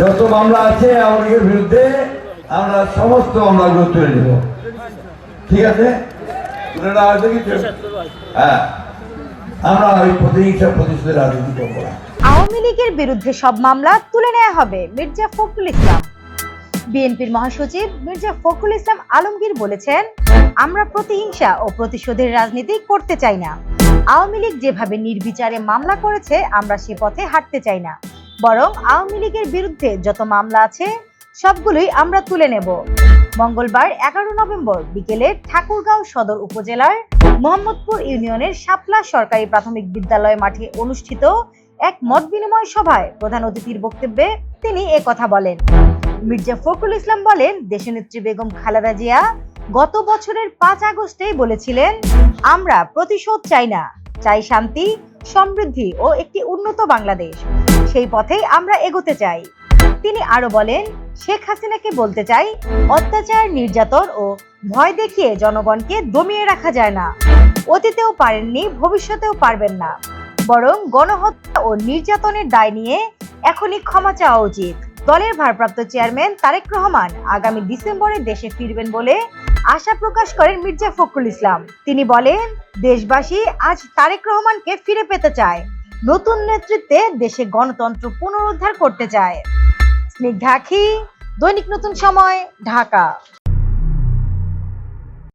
যত মামলা আছে আওয়ামী বিরুদ্ধে, আমরা সমস্ত মামলাগুলো তুলে নেব। ঠিক আছে? হ্যাঁ। আমরা ওই প্রতিহিংসা প্রতিশোধের রাজনীতি করব না। আওয়ামী লীগের বিরুদ্ধে সব মামলা তুলে নেওয়া হবে, মির্জা ফখরুল ইসলাম। বিএনপির মহাসচিব মির্জা ফখরুল ইসলাম আলমগীর বলেছেন, আমরা প্রতিহিংসা ও প্রতিশোধের রাজনীতি করতে চাই না। আওয়ামী লীগ যেভাবে নির্বিচারে মামলা করেছে, আমরা সে পথে হাঁটতে চাই না। বরং আওয়ামী লীগের বিরুদ্ধে যত মামলা আছে, সবগুলোই আমরা তুলে নেব। মঙ্গলবার এগারো নভেম্বর বিকেলে ঠাকুরগাঁও সদর উপজেলার মোহাম্মদপুর ইউনিয়নের শাপলা সরকারি প্রাথমিক বিদ্যালয় মাঠে অনুষ্ঠিত এক মত বিনিময় সভায় প্রধান অতিথির বক্তব্যে তিনি এ কথা বলেন। মির্জা ফখরুল ইসলাম বলেন, দেশনেত্রী বেগম খালেদা জিয়া গত বছরের পাঁচ আগস্টেই বলেছিলেন, আমরা প্রতিশোধ চাই না, চাই শান্তি সমৃদ্ধি ও একটি উন্নত বাংলাদেশ। সেই পথেই আমরা এগোতে চাই। তিনি আরও বলেন, শেখ হাসিনাকে বলতে চাই, অত্যাচার, নির্যাতন ও ভয় দেখিয়ে জনগণকে দমিয়ে রাখা যায় না। অতীতেও পারেননি, ভবিষ্যতেও পারবেন না। বরং গণহত্যা ও নির্যাতনের দায় নিয়ে এখনই ক্ষমা চাওয়া উচিত। দলের ভারপ্রাপ্ত চেয়ারম্যান তারেক রহমান আগামী ডিসেম্বরে দেশে ফিরবেন বলে আশা প্রকাশ করেন মির্জা ফখরুল ইসলাম। তিনি বলেন, দেশবাসী আজ তারেক রহমানকে ফিরে পেতে চায়। নতুন নেতৃত্বে দেশে গণতন্ত্র পুনরুদ্ধার করতে চায়। স্নিগ্ধাখি দৈনিক নতুন সময়, ঢাকা।